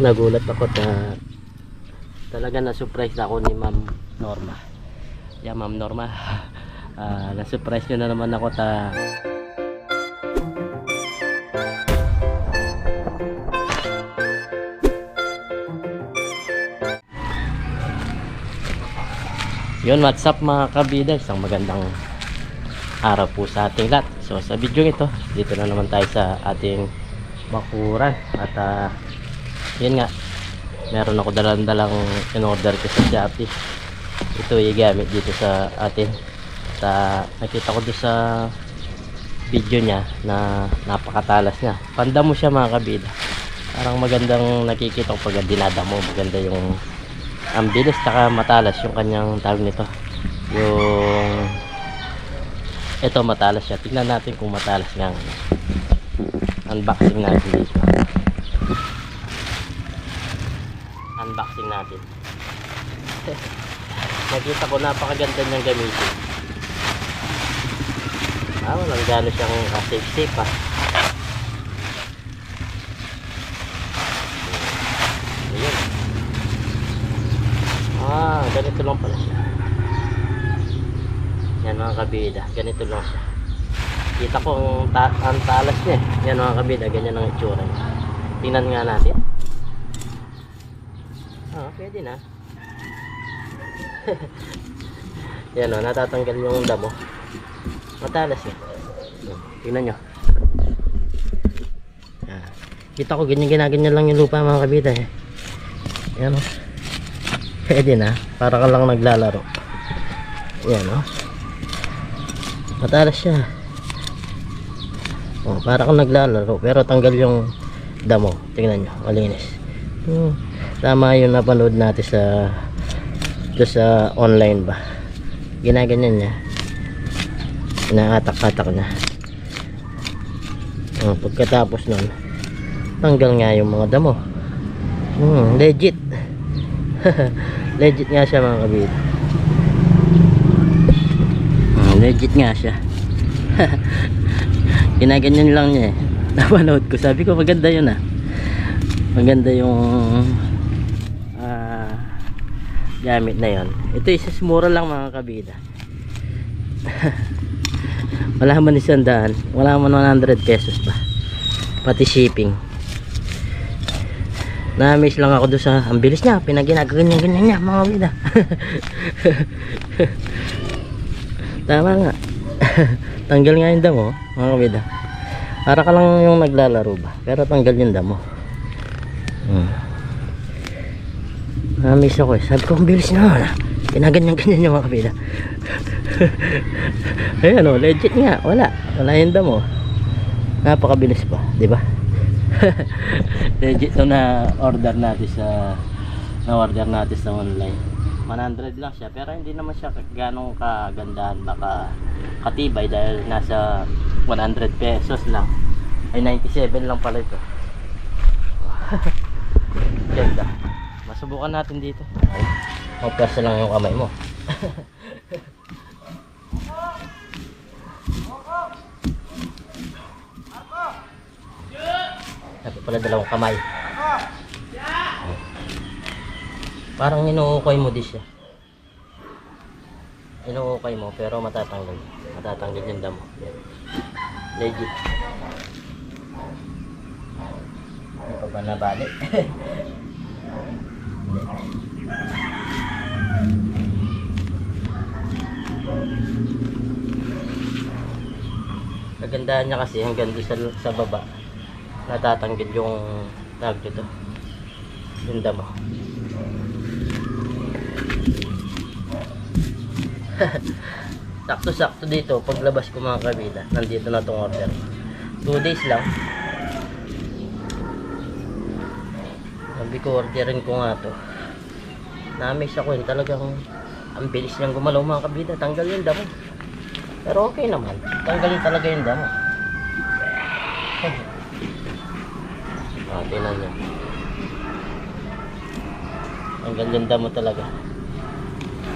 nagulat ako na talaga na-surprise ako ni Ma'am Norma. Yeah, Ma'am Norma. Ah, na-surprise nyo na naman ako ta Yun, what's up mga kabida? Isang magandang araw po sa ating lahat. So sa video ito, dito na naman tayo sa ating bakuran. At ah, yun nga, meron ako dalang-dalang in-order ko sa Shopee. Ito i-gamit dito sa atin. At ah, nakita ko doon sa video niya na napakatalas niya. Panda mo siya mga kabida. Parang magandang nakikita ko pag dinadamo. Maganda yung ang bilis taka matalas yung kanyang tawag nito yung ito matalas siya tingnan natin kung matalas nga unboxing natin dito unboxing natin nakita ko napakaganda niyang gamitin ah walang gano siyang ah, safe safe ah ayun Ah, ganito lang pala siya. Yan mga kabida, ganito lang siya. Kita ko ang, ta ang talas niya. Yan mga kabida, ganyan ang itsura niya. Tingnan nga natin. Ah, pwede na. Yan o, natatanggal yung damo. Matalas. Yan, Tingnan nyo. Yan. Kita ko ganyan ginaganyan lang yung lupa mga kabida eh. Yan o. Pwede na. Para ka lang naglalaro. Yan o. Matalas siya. Oh, para kang naglalaro. Pero tanggal yung damo. Tingnan nyo. Malinis. Hmm. Tama yung napanood natin sa ito sa online ba. Ginaganyan niya. Inaatak-atak niya. Oh, pagkatapos nun, tanggal nga yung mga damo. Hmm, legit. legit nga siya mga kabit Hmm, legit nga siya ginaganyan lang niya eh napanood ko sabi ko maganda yun ah maganda yung ah, gamit na yon ito is mura lang mga kabida. Wala man isang daan. Wala man 100 pesos pa. Pati shipping. Na-miss lang ako doon sa ang bilis niya. Pinaginaganyan ganyan niya mga bida tama nga. Tanggal nga yung damo mga bida para ka lang yung naglalaro ba? Pero tanggal yung damo hmm. na-miss ako eh. Sabi ko ang bilis na. Pinaganyan ganyan yung mga bida ayan o legit nga. Wala. Wala yung damo. Napakabilis pa di ba? Legit to na order natin sa na order natin sa online. 100 lang siya pero hindi naman siya ganong kagandahan. Baka katibay dahil nasa 100 pesos lang. Ay 97 lang pala ito ganda masubukan natin dito magpasa lang yung kamay mo Dapat pala dalawang kamay. Parang inuukay mo di siya. Inuukay mo pero matatanggal. Matatanggal yung damo. Legit. Ano pa ba nabali? Kagandahan niya kasi hanggang doon sa, sa baba. Natatanggal yung tag dito yung damo. Sakto sakto dito paglabas ko mga kabida nandito na tong order. 2 days lang sabi ko orderin ko nga to na-miss ako yun talagang ang bilis niyang gumalaw mga kabida tanggal yung damo pero okay naman tanggalin talaga yung damo Ah, tingnan nyo. Ang ganda mo talaga.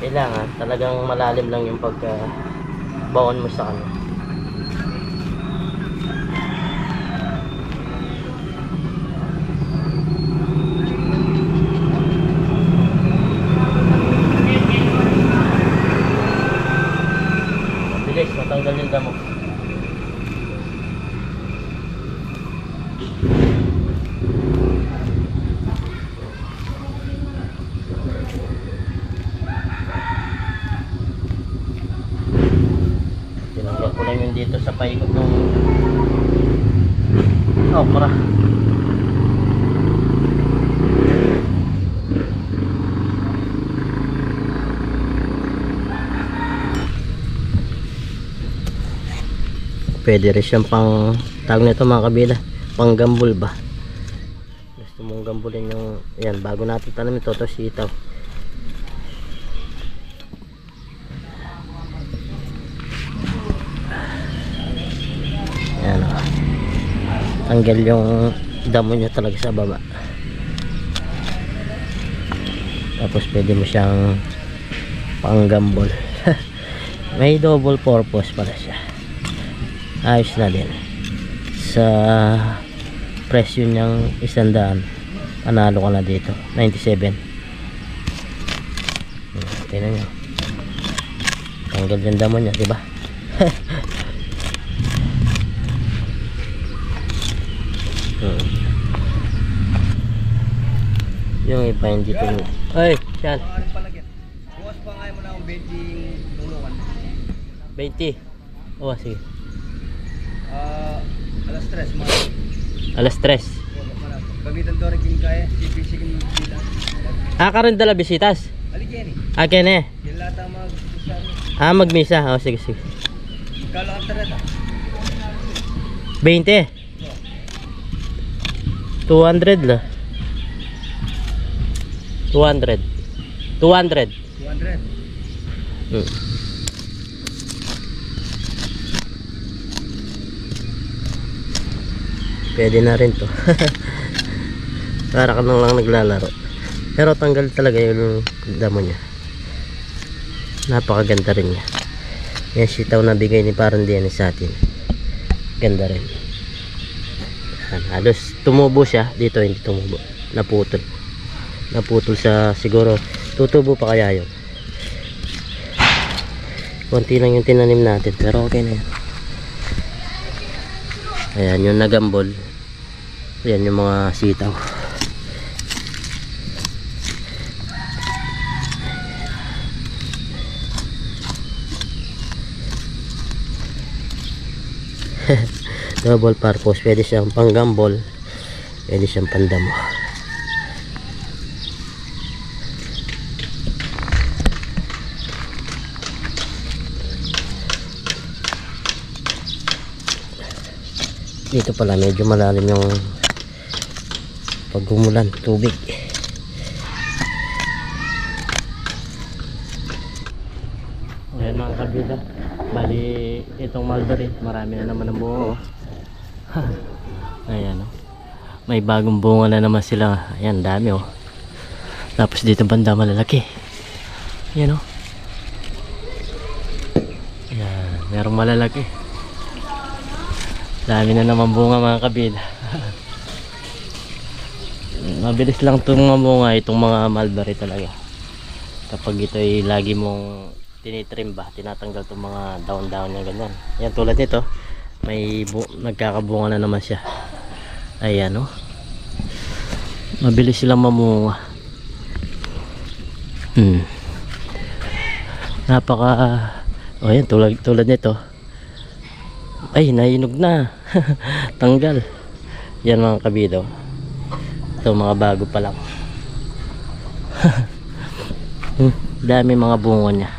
Kailangan, talagang malalim lang yung pagka baon mo sa kanya. Pwede rin siyang pang tawag nito mga kabila pang gambol ba? Gusto mong gambulin yung yan bago natin tanamin to to sitaw. Yan o tanggal yung damo niya talaga sa baba. Tapos pwede mo siyang panggambol may double purpose pala siya ayos na din. Sa presyo niyang isandaan panalo ka na dito. 97 Hmm, tingnan nyo tanggal yung damo niya diba hmm. yung iba hindi ito ay yan. Ano palagyan? Bukas pa nga mo na ang bedding tulungan. 20 oh sige Ah, alas stress mga. alas 3 Gamitan daw rin kaya, CPC kin bilang. ah karon dala bisitas Aligyan eh. akin eh Kilata mag isa. ah magmisa oh sige sige Kalo ang tareta. 20 200 la 200 200 200. hmm. Pwede na rin to. Para ka lang naglalaro. Pero tanggal talaga yung damo niya. Napakaganda rin niya. Yan sitaw na bigay ni parang diyan sa atin. Ganda rin. Yan, halos tumubo siya. Dito hindi tumubo. Naputol. Naputol sa siguro tutubo pa kaya yun? Konti lang yung tinanim natin pero okay na yan ayan yung nagambol ayan yung mga sitaw. Double purpose pwede siyang panggambol pwede siyang pandamo. Dito pala medyo malalim yung pag gumulan tubig. Ayan mga kabila. Bali itong mulberry marami na naman ang bunga. Oh. ayan oh. may bagong bunga na naman sila. Ayan dami oh. Tapos dito banda malalaki. Ayan oh. Ayan merong malalaki. Dami na naman bunga mga kabila mabilis lang bunga itong mga mulberry talaga. Kapag ito ay lagi mong tinitrim ba tinatanggal itong mga down down niya ganyan. Yan tulad nito may bu- nagkakabunga na naman siya. Ayan o mabilis silang mamunga. Hmm. Napaka oh yan tulad, tulad nito. Ay nainog na. Tanggal. Yan mga kabido ito mga bago pa lang. Dami mga bunga niya.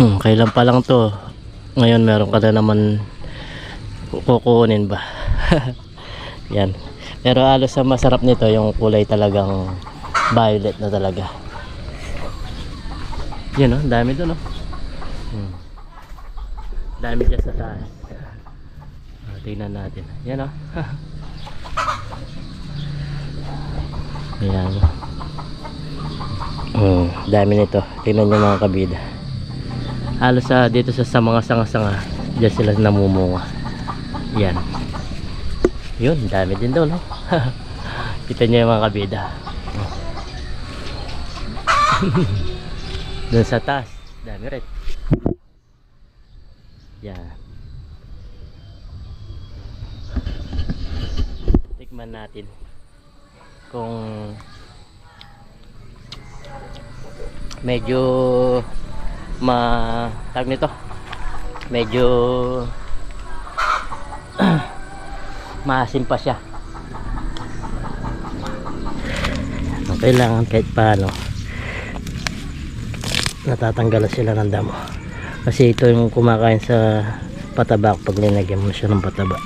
Hmm, kailan pa lang to? Ngayon meron ka na naman kukunin ba? Yan. Pero alos sa masarap nito yung kulay talagang violet na talaga. Yan o dami doon o hmm. dami dyan sa taas. Ah, tingnan natin. Yan o Ayan. Mm, dami nito. Tingnan nyo mga kabida. Halos sa dito sa, mga sanga-sanga, diyan sila namumunga. Yan. Yun, dami din daw, no? Kita nyo mga kabida. Doon sa taas, dami rin. Yan. Tikman natin kung medyo ma tag nito medyo maasim pa siya Ang kailangan kahit paano natatanggalan sila ng damo Kasi ito yung kumakain sa pataba pag linagyan mo siya ng pataba.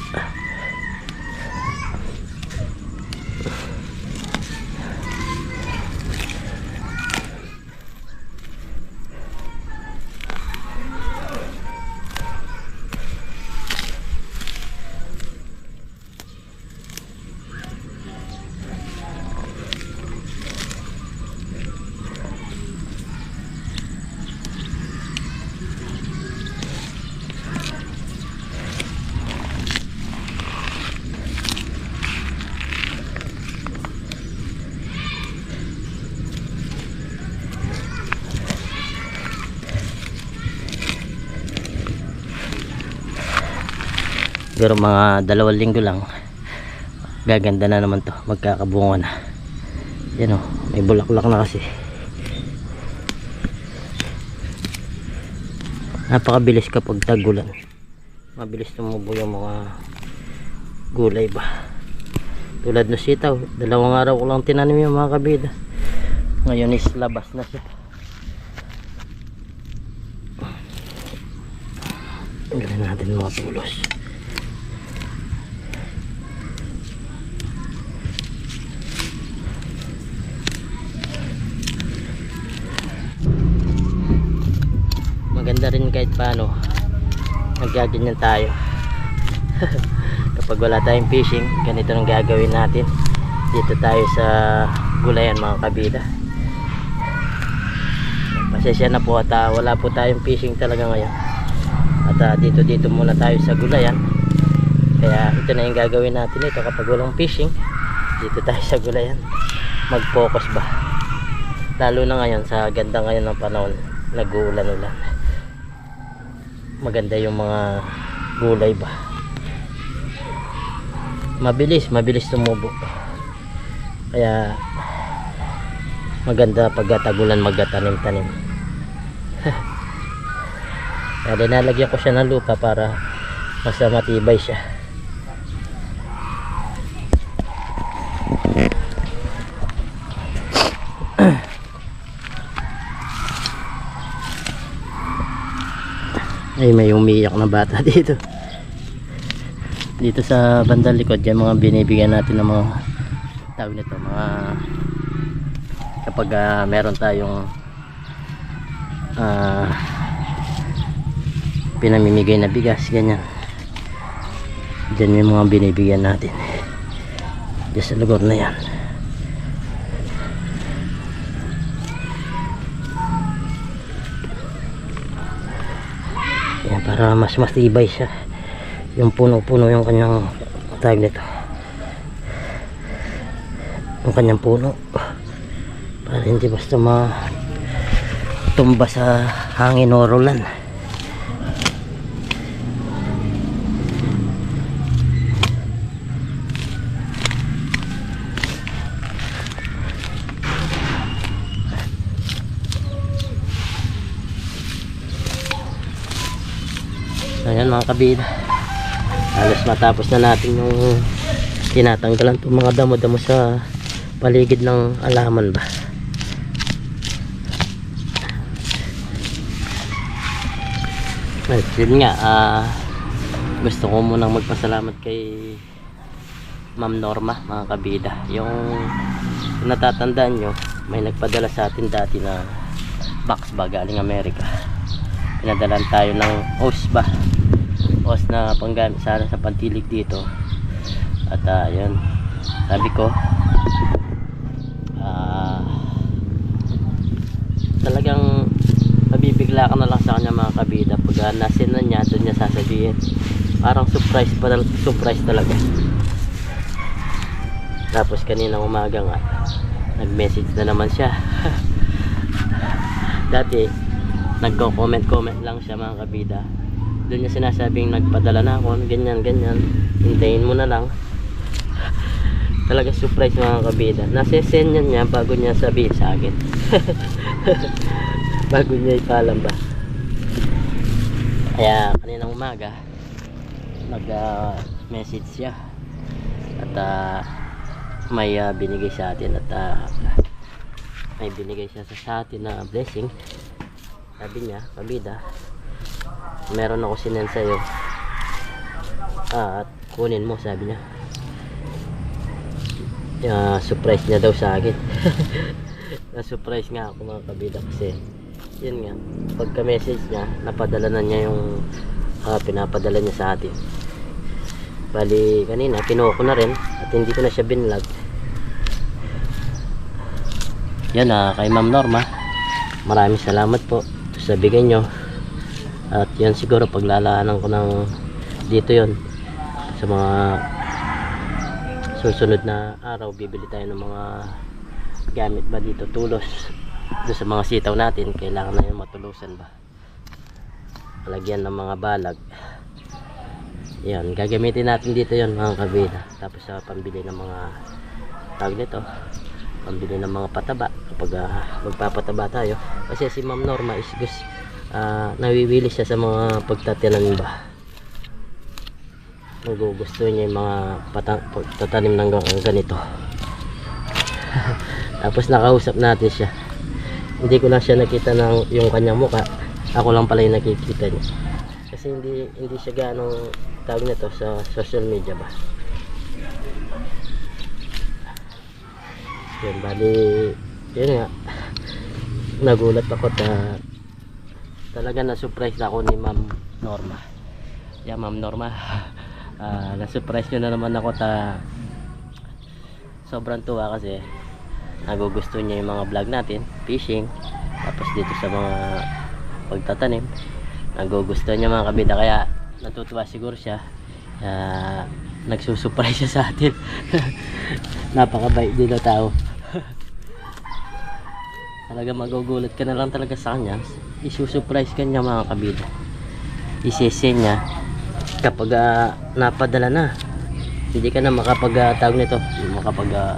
Pero mga dalawang linggo lang gaganda na naman to magkakabunga na. Yan o may bulaklak na kasi. Napakabilis kapag tagulan. Mabilis tumubo yung mga gulay ba. Tulad ng sitaw dalawang araw ko lang tinanim yung mga kabida ngayon is labas na siya. Galing natin mga tulos maganda rin kahit paano. Naggaganyan tayo. Kapag wala tayong fishing ganito nang gagawin natin. Dito tayo sa gulayan mga kabida. Pasensya na po at ah, wala po tayong fishing talaga ngayon. At ah, dito dito muna tayo sa gulayan. Kaya ito na yung gagawin natin ito. Kapag walang fishing dito tayo sa gulayan. Mag focus ba? Lalo na ngayon sa ganda ngayon ng panahon nag-uulan-ulan maganda yung mga gulay ba? Mabilis mabilis tumubo. Kaya maganda pagkatagulan magkatanim-tanim kaya dinalagyan ko siya ng lupa para mas matibay siya ay may umiyak na bata dito. Dito sa bandang likod yan mga binibigyan natin ng mga tawag nito mga kapag ah, meron tayong ah, pinamimigay na bigas ganyan. Dyan yung mga binibigyan natin. Dyan sa lugar na yan para mas matibay siya. Yung puno-puno yung kanyang tag nito. Yung kanyang puno. Para hindi basta ma tumba sa hangin o ulan. Ayan mga kabida. Halos matapos na natin yung tinatanggalan itong mga damo-damo sa paligid ng alaman ba. Well, yun nga, ah, gusto ko munang magpasalamat kay Ma'am Norma, mga kabida. Yung natatandaan nyo, may nagpadala sa atin dati na box ba galing Amerika pinadalan tayo ng hose hose na panggamit sana sa pantilig dito. At uh, yun. Sabi ko ah talagang mabibigla ka na lang sa kanya mga kabida. Pag uh, nasin na niya doon niya sasabihin. Parang surprise pa surprise talaga. Tapos kanina umaga nga nag message na naman siya. Dati nagko-comment comment lang siya mga kabida doon niya sinasabing nagpadala na ako ganyan ganyan. Hintayin mo na lang. Talaga surprise mga kabida. Nasesend niya niya bago niya sabihin sa akin. Bago niya ipalam ba? Kaya kaninang umaga nag uh, message siya. At uh, may uh, binigay sa atin at uh, may binigay siya sa, atin na blessing. Sabi niya kabida meron ako sinend sa'yo. Ah, at kunin mo, sabi niya. Ah, surprise niya daw sa akin. Na-surprise nga ako mga kabida kasi yun nga, pagka message niya, napadala na niya yung ah, pinapadala niya sa atin. Bali, kanina, kinuha ko na rin at hindi ko na siya binlog. Yan ah, kay Ma'am Norma. Maraming salamat po sa bigay nyo. At yan siguro paglalaanan ko ng dito yon sa mga susunod na araw bibili tayo ng mga gamit ba dito? Tulos. Doon sa mga sitaw natin kailangan na yun matulusan ba? Lagyan ng mga balag. Yan gagamitin natin dito yon mga kabila. Tapos sa pambili ng mga tawag nito pambili ng mga pataba. Kapag ah, magpapataba tayo. Kasi si Ma'am Norma is gusto ah, nawiwili siya sa mga pagtatanim ba? Nagugusto niya yung mga pagtatanim ng ga- ganito. Tapos nakausap natin siya. Hindi ko lang siya nakita ng yung kanyang muka ako lang pala yung nakikita niya. Kasi hindi hindi siya gaano tawag nito sa social media ba? Yun bali yun nga. Nagulat ako ta talaga na surprise ako ni ma'am Norma. Yeah ma'am Norma. Ah, na-surprise nyo na naman ako ta sobrang tuwa kasi nagugusto niya yung mga vlog natin fishing. Tapos dito sa mga pagtatanim nagugusto niya mga kabida. Kaya natutuwa siguro siya. Uh, nagsusurprise siya sa atin. Napakabait din na tao talaga magugulat ka na lang talaga sa kanya. Isusurprise ka niya mga kabida isese niya. Kapag ah, napadala na hindi ka na makapag ah, tawag nito makapag ah,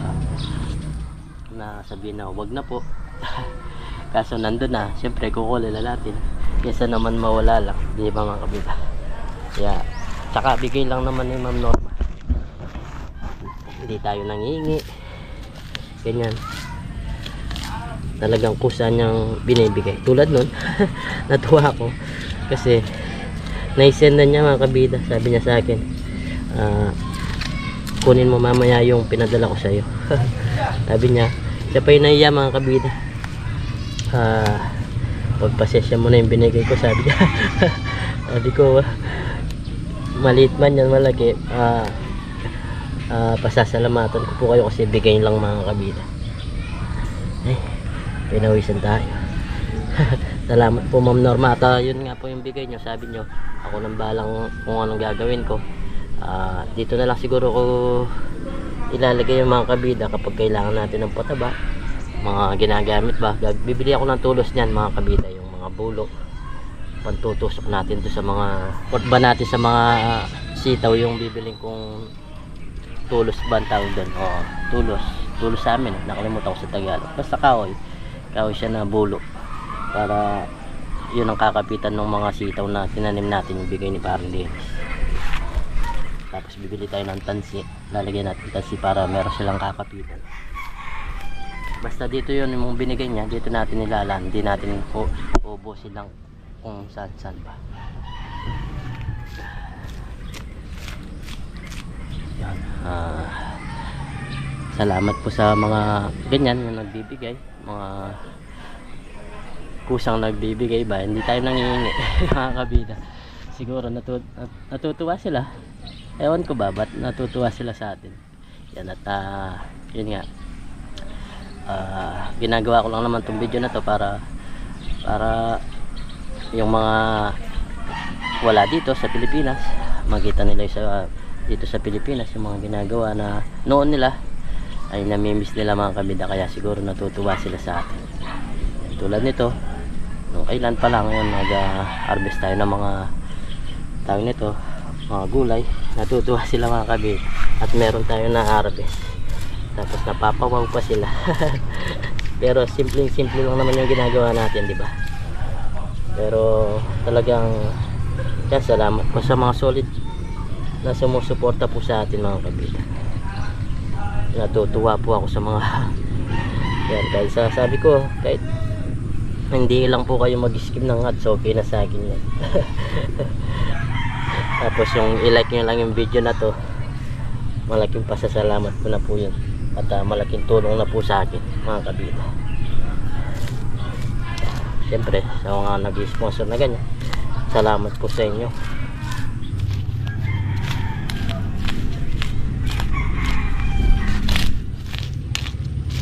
na sabihin na wag na po. Kaso nandun na syempre kukunin na natin. Kesa naman mawala lang di ba mga kabila? Kaya tsaka bigay lang naman ni ma'am Norma. Hindi tayo nangingi ganyan talagang kusa niyang binibigay. Tulad nun natuwa ako kasi naisend na niya mga kabida. Sabi niya sa akin ah, kunin mo mamaya yung pinadala ko sa iyo sabi niya siya pa yung naiya mga kabida. Ah, pagpasensya mo na yung binigay ko sabi niya. Sabi ko maliit man yan malaki. Ah, ah, pasasalamatan ko po kayo kasi bigay lang mga kabida pinawisan tayo. Salamat po ma'am Norma. At ah, yun nga po yung bigay nyo sabi nyo ako nang balang kung anong gagawin ko. Ah, dito na lang siguro ko ilalagay yung mga kabida kapag kailangan natin ng pataba. Mga ginagamit ba? Bibili ako ng tulos niyan mga kabida yung mga bulo. Pantutusok natin to sa mga pot ba natin sa mga sitaw yung bibiling kong tulos ba ang tawag doon? Oo tulos. Tulos sa amin. Nakalimutan ko sa Tagalog. Basta kahoy kahoy siya na bulo. Para yun ang kakapitan ng mga sitaw na tinanim natin yung bigay ni Parang tapos bibili tayo ng tansi. Lalagyan natin tansi para meron silang kakapitan. Basta dito yun yung binigay niya dito natin nilalan hindi natin ubusin lang kung saan saan ba. Yan. Ah salamat po sa mga ganyan yung nagbibigay mga kusang nagbibigay ba? Hindi tayo nangihingi mga kabida. Siguro natu nat- natutuwa sila. Ewan ko ba ba't natutuwa sila sa atin? Yan at ah, yun nga. Ah, ginagawa ko lang naman tong video na to para para yung mga wala dito sa Pilipinas makita nila sa dito sa Pilipinas yung mga ginagawa na noon nila ay namimiss nila mga kabida kaya siguro natutuwa sila sa atin. Tulad nito nung kailan pa lang yun nag ah, harvest tayo ng mga tawag nito mga gulay. Natutuwa sila mga kabida at meron tayo na harvest tapos napapawaw pa sila. Pero simpleng simple lang naman yung ginagawa natin di ba? Pero talagang yan salamat po sa mga solid na sumusuporta po sa atin mga kabila natutuwa po ako sa mga yan kahit sa sabi ko kahit Hindi lang po kayo mag-skip ng ads, okay na sa akin yan. Tapos yung i-like nyo lang yung video na to, malaking pasasalamat ko na po yun. At ah, malaking tulong na po sa akin, mga kabida. Siyempre, sa mga nag-sponsor na ganyan, salamat po sa inyo.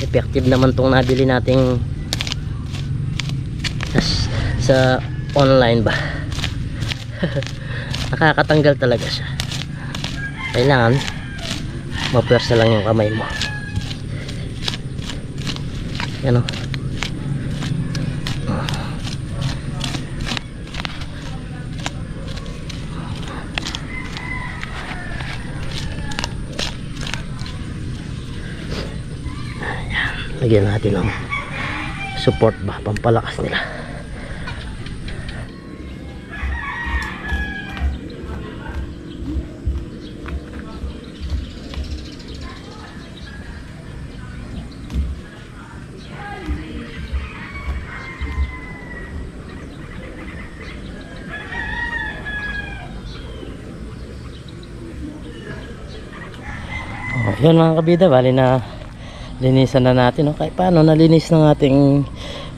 Effective naman tong nabili nating sa, online ba? Nakakatanggal talaga siya. Kailangan mapwersa lang yung kamay mo. Yan o Ayan. Lagyan natin ng support ba? Pampalakas nila. Oh, yun mga kabida, bali na linisan na natin. No? Kahit paano, nalinis ng ating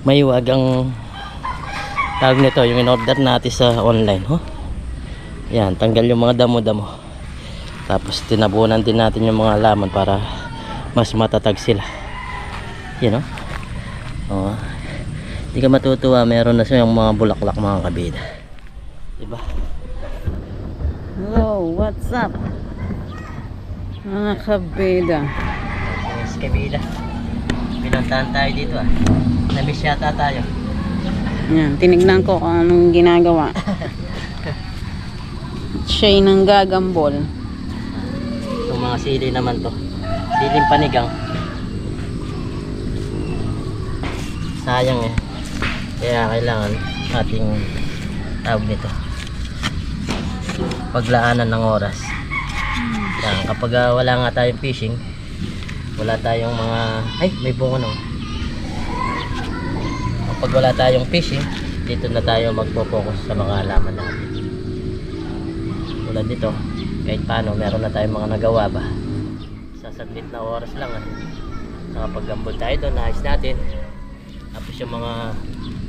mayuwagang tawag nito, yung in-order natin sa online. Oh. Yan, tanggal yung mga damo-damo. Tapos tinabunan din natin yung mga laman para mas matatag sila. Yan o. Oh. Hindi ka matutuwa, meron na silang mga bulaklak mga kabida. Diba? Hello, what's up? Mga kabida. Yes, kabida. Pinuntahan tayo dito ah. Namiss yata tayo. Yan, tinignan ko kung anong ginagawa. Siya ng gagambol. Itong mga sili naman to. Siling panigang. Sayang eh. Kaya kailangan ating tawag nito. Paglaanan ng oras. Yan, kapag ah, wala nga tayong fishing, wala tayong mga... Ay, may bunga no. Kapag wala tayong fishing, dito na tayo magpo-focus sa mga halaman natin. Tulad dito, kahit paano, meron na tayong mga nagawa ba. Sa saglit na oras lang at nakapag-gambol tayo doon, naayos natin. Tapos yung mga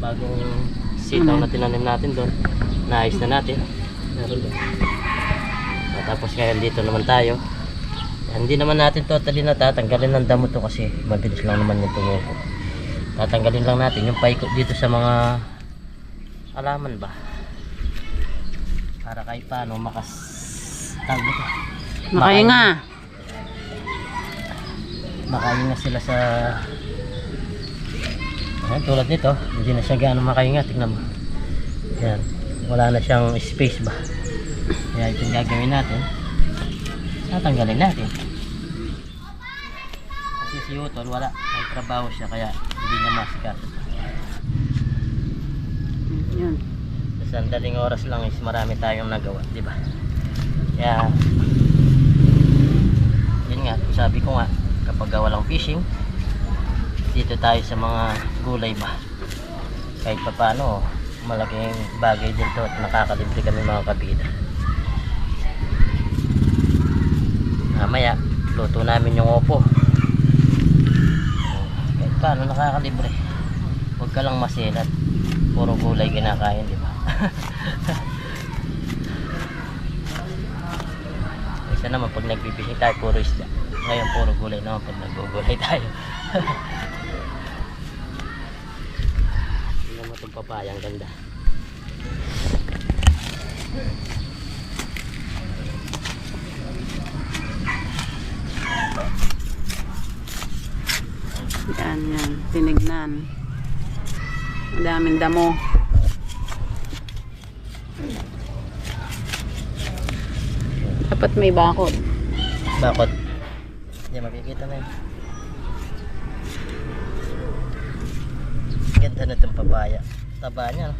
bagong sitaw na tinanim natin doon, naayos na natin. Meron doon. Tapos ngayon dito naman tayo. Hindi naman natin totally na tatanggalin ng damo to kasi mabilis lang naman yung tumuko. Tatanggalin lang natin yung paikot dito sa mga alaman ba. Para kahit paano makas tawag dito. Makahinga. Makahinga sila sa Ayan, tulad nito, hindi na siya gaano makahinga, tingnan mo. Yan, wala na siyang space ba. Kaya ito yung gagawin natin. Tatanggalin natin. Kasi si Utol, wala. May trabaho siya, kaya hindi niya masikat. Yan. Sa sandaling oras lang is marami tayong nagawa, di ba? Kaya, yun nga, sabi ko nga, kapag walang fishing, dito tayo sa mga gulay ba. Kahit pa paano, malaking bagay din to at nakakalibre kami mga kabida. Mamaya, luto namin yung opo. Kahit paano, nakakalibre. Huwag ka lang masilat. Puro gulay kinakain, di ba? Isa naman pag nagpipishing tayo, puro isda. Ngayon, puro gulay naman pag nagugulay tayo. Tingnan mo itong papaya, ang ganda. Yan, yan. Tinignan. Ang daming damo. Dapat may bakod. Bakot? Hindi, makikita na yun. Ganda na itong papaya. Taba niya, no?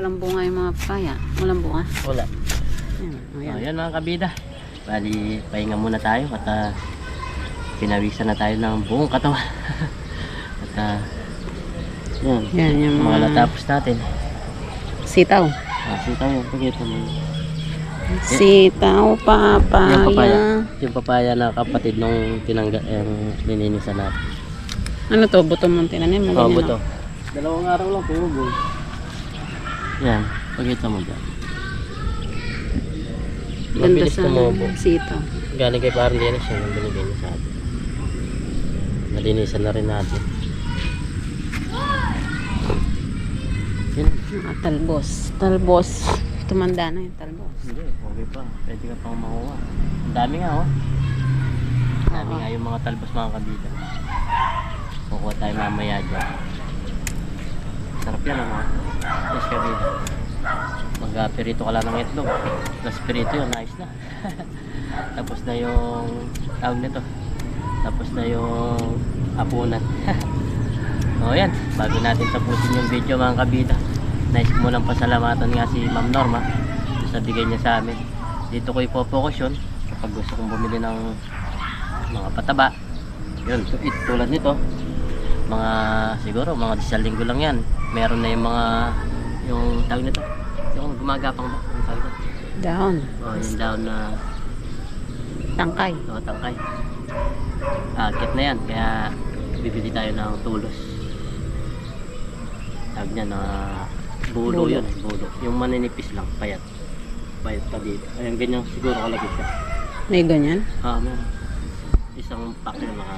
Walang bunga yung mga papaya. Walang bunga. Wala. Yan. O, Ayan. yan. Ayan mga kabida. Bali, pahinga muna tayo at ah, pinawisan na tayo ng buong katawan. at ah, Yan. Yan, yung Mga natapos natin. sitaw. Ah, sita mo. Pakita mo. Sitaw, papaya. Yung papaya. Yung papaya na kapatid nung tinangga, yung lininisan natin. Ano to? Buto mong tinanim mo? Oo, ganyan, buto. no? Dalawang araw lang, puro gold. Yan, pakita mo dyan. Ganda Mabilis sa tumubo. sitaw. Galing kay parang Dennis yun, yung binigay niya sa atin. Nalinisan na rin natin. Yun. Mga talbos. Talbos. Tumanda na yung talbos. Hindi, okay pa. Pwede ka pang makuha. Ang dami nga, oh. Ang dami nga yung mga talbos mga kabida. Kukuha tayo mamaya dyan. Sarap yan, ano? Yes, kabida. Mag-perito ka lang ng itlog. Plus perito yun, nice na. Tapos na yung tawag nito. Tapos na yung apunan. o yan, bago natin tapusin yung video mga kabida. Nice mo lang pasalamatan nga si Ma'am Norma sa bigay niya sa amin. Dito ko ipopokus yun kapag gusto kong bumili ng mga pataba. Yun, tulad nito. Mga siguro mga isang linggo lang yan. Meron na yung mga yung tawag nito. Yung gumagapang ba? Yung tawag nito. Down. O, yung down na Tangkay. o, tangkay. Akit na yan. Kaya bibili tayo ng tulos. Tawag niya na bulo, Bulo. yun. Bulo. Yung maninipis lang. Payat. Payat pa dito. Ayan, ganyan siguro kalagay siya. May ganyan? Ah, meron. Isang pack na.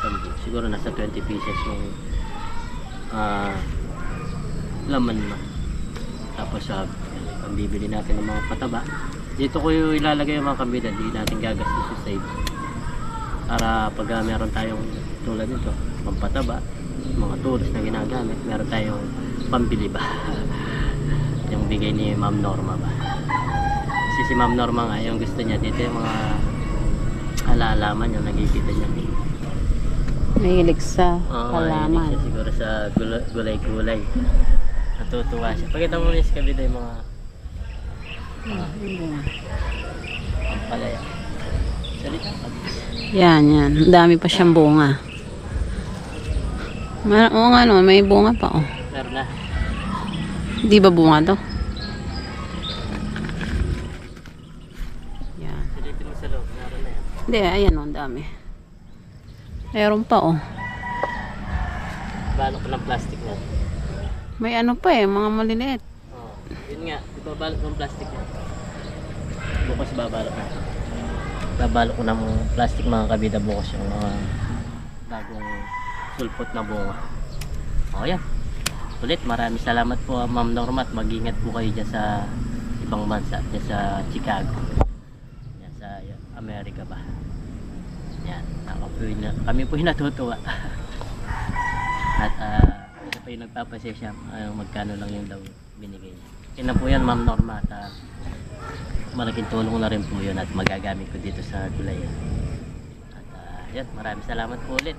Sampu. Siguro nasa 20 pieces yung ah laman na. Tapos sa pag bibili natin ng mga pataba. Dito ko yung ilalagay yung mga kambida. Hindi natin gagastos sa save. Para pag ah, meron tayong tulad nito, pampataba, mga tools na ginagamit, meron tayong pambili ba? yung bigay ni Ma'am Norma ba? Kasi si Ma'am Norma nga, yung gusto niya dito yung mga alalaman yung nakikita niya. Mahilig sa Oo, halaman. siya siguro sa gula- gulay-gulay. Natutuwa siya. Pakita mo rin sa kabila yung mga Ayan. pampalaya. Salita ka. Yan, yan. Ang dami pa siyang bunga. Ma Oo nga no, may bunga pa oh. Meron na. Di ba bunga to? Yan. Silipin mo sa loob. Meron na yan. Hindi, ayan oh, ang dami. Meron pa oh. Balok ng plastic na. May ano pa eh, mga maliliit. Oo. Yun nga. Di ba balok ng plastic na? Bukas babalok na. Babalok ko ng plastic mga kabida bukas yung mga bagong sulpot na bunga. O yan. Ulit, maraming salamat po Ma'am Norma at mag-ingat po kayo dyan sa ibang bansa, dyan sa Chicago. Yan sa Amerika ba. Yan, ako po yung, kami po yung natutuwa. at uh, ito pa yung nagpapasesya, uh, magkano lang yung daw binigay niya. Yan na po yan Ma'am Norma at ah, malaking tulong na rin po yun at magagamit ko dito sa Gulayan. At ah, yan, maraming salamat po ulit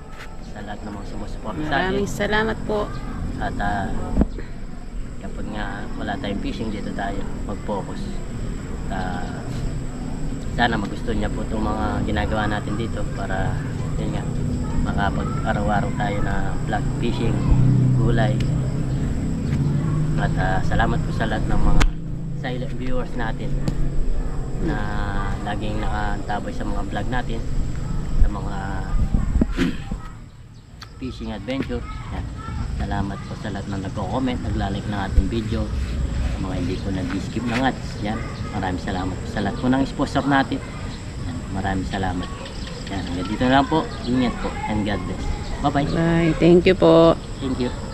sa lahat ng mga sumusuporta sa akin. Maraming salamat po. At ah, kapag nga wala tayong fishing dito tayo mag-focus. At ah, sana magustuhan niya po itong mga ginagawa natin dito para yun nga makapag araw-araw tayo na vlog fishing, gulay. At ah, salamat po sa lahat ng mga silent viewers natin na laging nakatabay sa mga vlog natin sa mga fishing adventure. Yan. Salamat po sa lahat ng nagko-comment, naglalike ng ating video. Sa mga hindi po nag-skip ng ads. Yan. Maraming salamat po sa lahat po ng sponsor natin. Yan. Maraming salamat po. Yan. Hanggang dito na lang po. Ingat po and God bless. Bye-bye. Bye. Thank you po. Thank you.